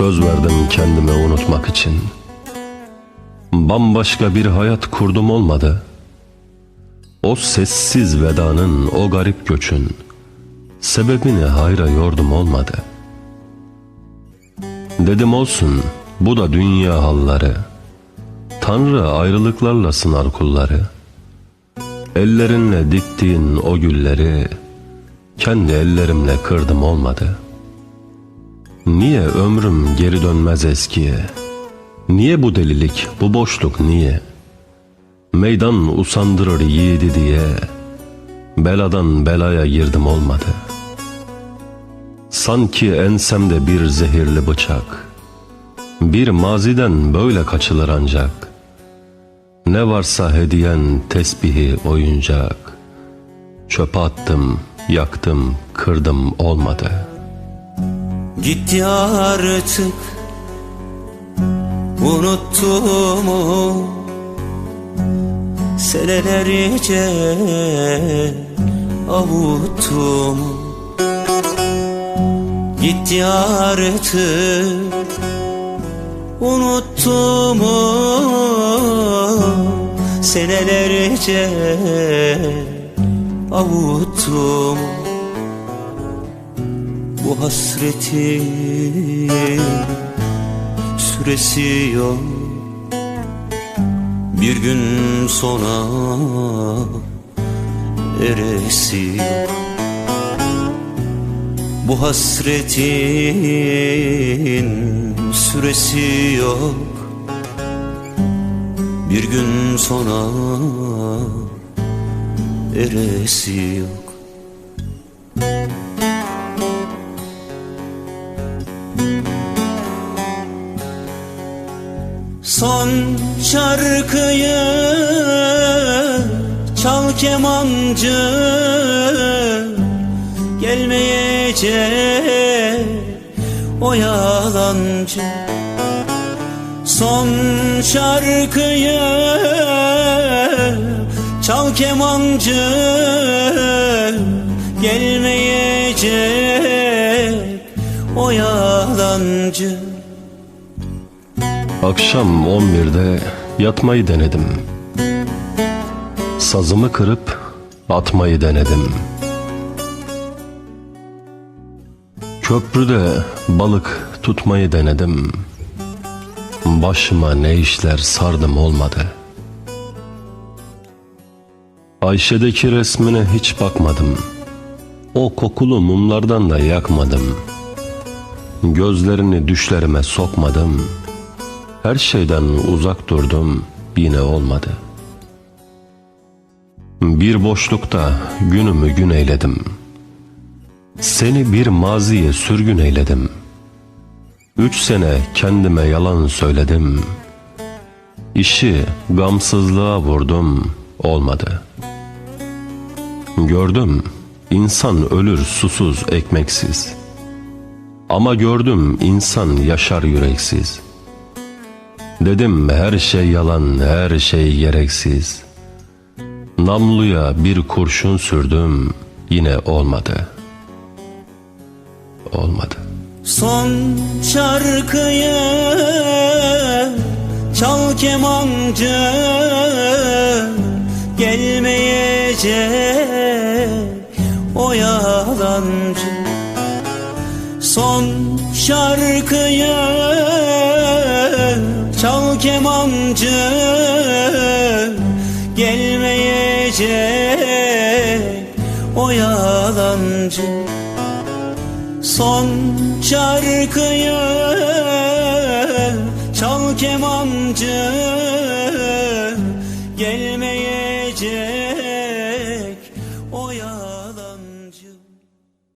Söz verdim kendime unutmak için. Bambaşka bir hayat kurdum olmadı. O sessiz vedanın, o garip göçün Sebebini hayra yordum olmadı. Dedim olsun bu da dünya halları. Tanrı ayrılıklarla sınar kulları. Ellerinle diktiğin o gülleri Kendi ellerimle kırdım olmadı Niye ömrüm geri dönmez eskiye? Niye bu delilik bu boşluk niye? Meydan usandırır yiğidi diye. Beladan belaya girdim olmadı. Sanki ensemde bir zehirli bıçak. Bir maziden böyle kaçılır ancak. Ne varsa hediyen tesbihi oyuncak. Çöpe attım, yaktım, kırdım olmadı Gitti artık Unuttum o Senelerce avuttum. Gitti artık Unuttum o Senelerce avuttum bu hasretin süresi yok. Bir gün sonra eresi yok. Bu hasretin süresi yok. Bir gün sonra eresi yok Son şarkıyı çal kemancı Gelmeyecek o yalancı. Son şarkıyı çal kemancı Gelmeyecek o yalancı Akşam 11'de yatmayı denedim. Sazımı kırıp atmayı denedim. Köprüde balık tutmayı denedim. Başıma ne işler sardım olmadı. Ayşe'deki resmine hiç bakmadım. O kokulu mumlardan da yakmadım. Gözlerini düşlerime sokmadım.'' Her şeyden uzak durdum yine olmadı. Bir boşlukta günümü gün eyledim. Seni bir maziye sürgün eyledim. Üç sene kendime yalan söyledim. İşi gamsızlığa vurdum olmadı. Gördüm insan ölür susuz ekmeksiz. Ama gördüm insan yaşar yüreksiz.'' Dedim her şey yalan, her şey gereksiz. Namluya bir kurşun sürdüm, yine olmadı. Olmadı. Son şarkıyı çal kemancı Gelmeyecek o yalancı Son şarkıyı Çal kemancı gelmeyecek o yalancı. Son şarkıyı çal kemancı gelmeyecek